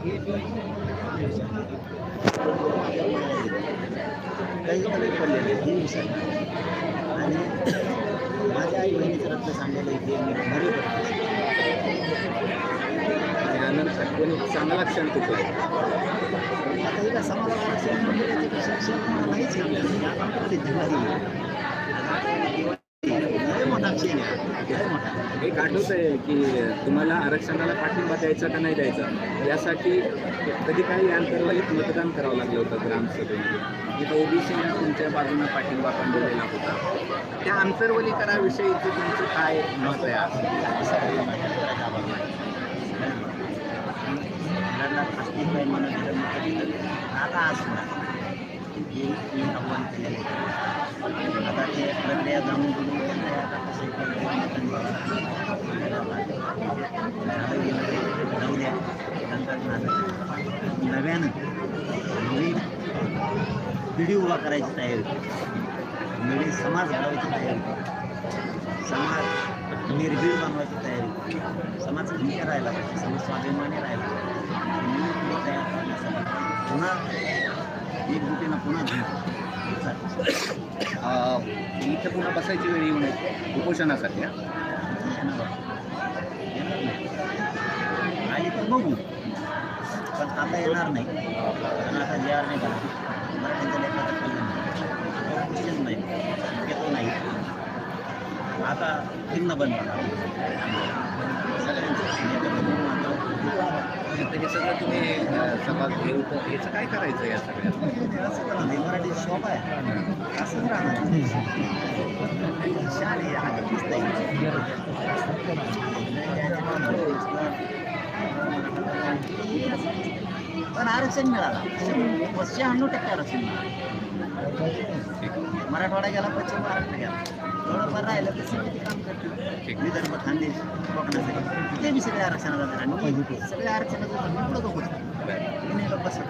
काही फरक पडलेले तीन दिवसांनी आणि माझ्या आई बहिणीचं रक्त सांगायला इथे मी घरी आणि आनंद कोणी चांगला क्षण कुठे आता एका समाज आरक्षण शिक्षण नाहीच ते दिवाळी एक आठवत आहे की तुम्हाला आरक्षणाला पाठिंबा द्यायचा का नाही द्यायचा? यासाठी कधी काही अंतर्गत मतदान करावं लागलं होतं ग्रामसभेमध्ये तिथं ओबीसीने तुमच्या बाजूने पाठिंबा पण दिलेला होता. त्या आंतरवलीकराविषयीचं तुमचं काय मत आहे? आता असणार. हे मी आव्हान केलेलं आता ते प्रक्रिया जाणून नव्यानं नवीन पिढी उभा करायची तयारी. नवीन समाज घडवायची तयारी. समाज निर्भीड बनवायची तयारी. समाज खंत राहायला पाहिजे. समाज स्वाभिमानी राहायला पाहिजे. तयार करण्यासाठी पुन्हा एक एकजुटीनं पुन्हा घेऊ इथं पुन्हा बसायची वेळ येऊ नये. उपोषणासाठी आली तर बघू. पण आता येणार नाही. कारण आता जे आर नाही झाला मराठ्यांच्या लेखाचं कल्याण नाही. शक्यतो नाही. आता चिन्ह बंद तर हे सगळं तुम्ही हे उप याचं काय करायचं या सगळ्यात? असं करा मराठी शॉप आहे असंच राहणार. पण आरक्षण मिळाला. शहाण्णव टक्के आरक्षण मिळालं. मराठवाडा गेला पश्चिम महाराष्ट्र गेला. थोडंफार राहिलं तर सगळे ते काम करतील. विदर्भ खानदेश. कोकणासाठी ते बी सगळे आरक्षणाला आणि सगळ्या आरक्षणाचं पुढं नाही बसत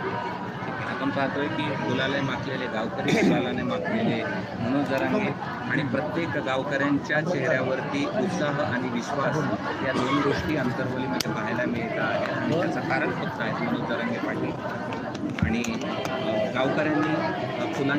आपण पाहतोय की फुलाले माखलेले गावकरी फुलालाने माखलेले मनोज जरांगे आणि प्रत्येक गावकऱ्यांच्या चेहऱ्यावरती उत्साह आणि विश्वास या दोन गोष्टी अंतर्वलीमध्ये पाहायला मिळत आहेत. आणि त्याचं कारण फक्त आहे मनोज जरांगे पाटील. आणि गावकऱ्यांनी अ, फुलांच्या